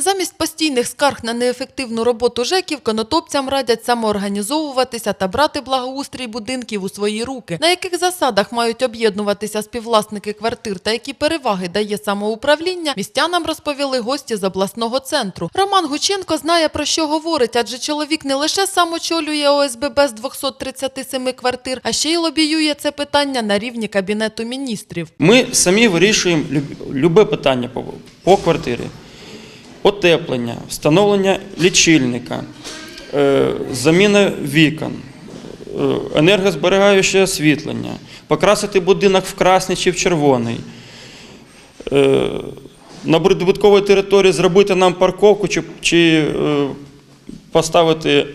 Замість постійних скарг на неефективну роботу ЖЕКів конотопцям радять самоорганізовуватися та брати благоустрій будинків у свої руки. На яких засадах мають об'єднуватися співвласники квартир та які переваги дає самоуправління, містянам розповіли гості з обласного центру. Роман Гученко знає про що говорить, адже чоловік не лише сам очолює ОСББ з 237 квартир, а ще й лобіює це питання на рівні кабінету міністрів. Ми самі вирішуємо люб- любе питання по квартирі. Отеплення, встановлення лічильника, е, заміна вікон, е, енергозберігаюче освітлення, покрасити будинок в красний чи в червоний. Е, на прибутковій території зробити нам парковку чи, чи поставити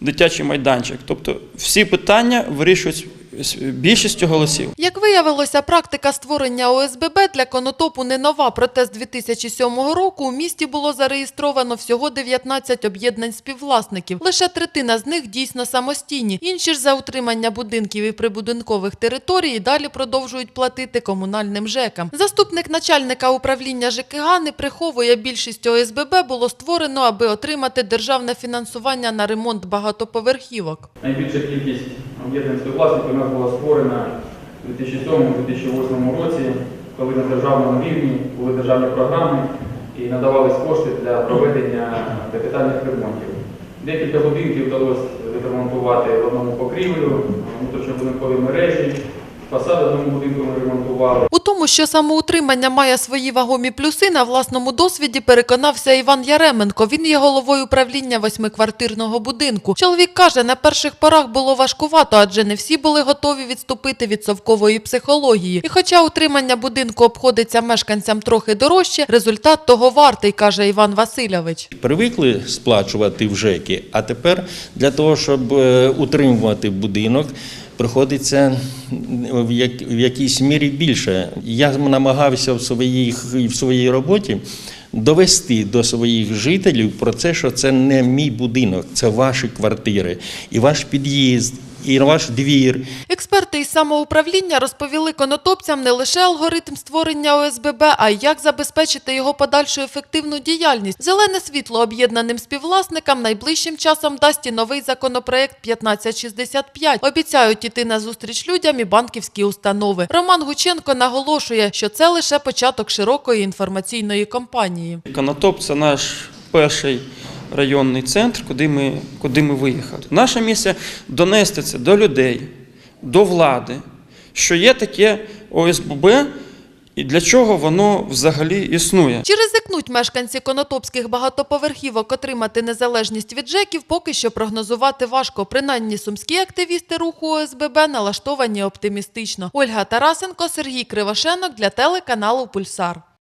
дитячий майданчик. Тобто всі питання вирішують більшістю голосів. Як виявилося, практика створення ОСББ для конотопу не нова. Проте з 2007 року у місті було зареєстровано всього 19 об'єднань співвласників. Лише третина з них дійсно самостійні. Інші ж за утримання будинків і прибудинкових територій і далі продовжують платити комунальним ЖЕКам. Заступник начальника управління ЖКГ не приховує більшість ОСББ було створено, аби отримати державне фінансування на ремонт багатоповерхівок. Найбільша кількість об'єднань співвласників у нас була створена у 2007-2008 році, коли на державному рівні були державні програми і надавались кошти для проведення капітальних ремонтів. Декілька будинків вдалося відремонтувати в одному покрівлю, внутрішньобудинкові мережі, фасад одному будинку ми ремонтували. Тому, що самоутримання має свої вагомі плюси, на власному досвіді переконався Іван Яременко. Він є головою управління восьмиквартирного будинку. Чоловік каже, на перших порах було важкувато, адже не всі були готові відступити від совкової психології. І хоча утримання будинку обходиться мешканцям трохи дорожче, результат того вартий, каже Іван Васильович. Привикли сплачувати в ЖЕКи, а тепер для того, щоб е, утримувати будинок, приходиться в якійсь мірі більше. Я намагався в, своїй в своїй роботі довести до своїх жителів про це, що це не мій будинок, це ваші квартири, і ваш під'їзд, і ваш двір, Експерти із самоуправління розповіли конотопцям не лише алгоритм створення ОСББ, а й як забезпечити його подальшу ефективну діяльність. Зелене світло об'єднаним співвласникам найближчим часом дасть і новий законопроект 1565. Обіцяють іти на зустріч людям і банківські установи. Роман Гученко наголошує, що це лише початок широкої інформаційної кампанії. Конотоп це наш перший районний центр, куди ми, куди ми виїхали. Наша місія донести це до людей, до влади, що є таке ОСББ і для чого воно взагалі існує. Чи ризикнуть мешканці конотопських багатоповерхівок отримати незалежність від ЖЕКів, поки що прогнозувати важко. Принаймні сумські активісти руху ОСББ налаштовані оптимістично. Ольга Тарасенко, Сергій Кривошенок для телеканалу Пульсар.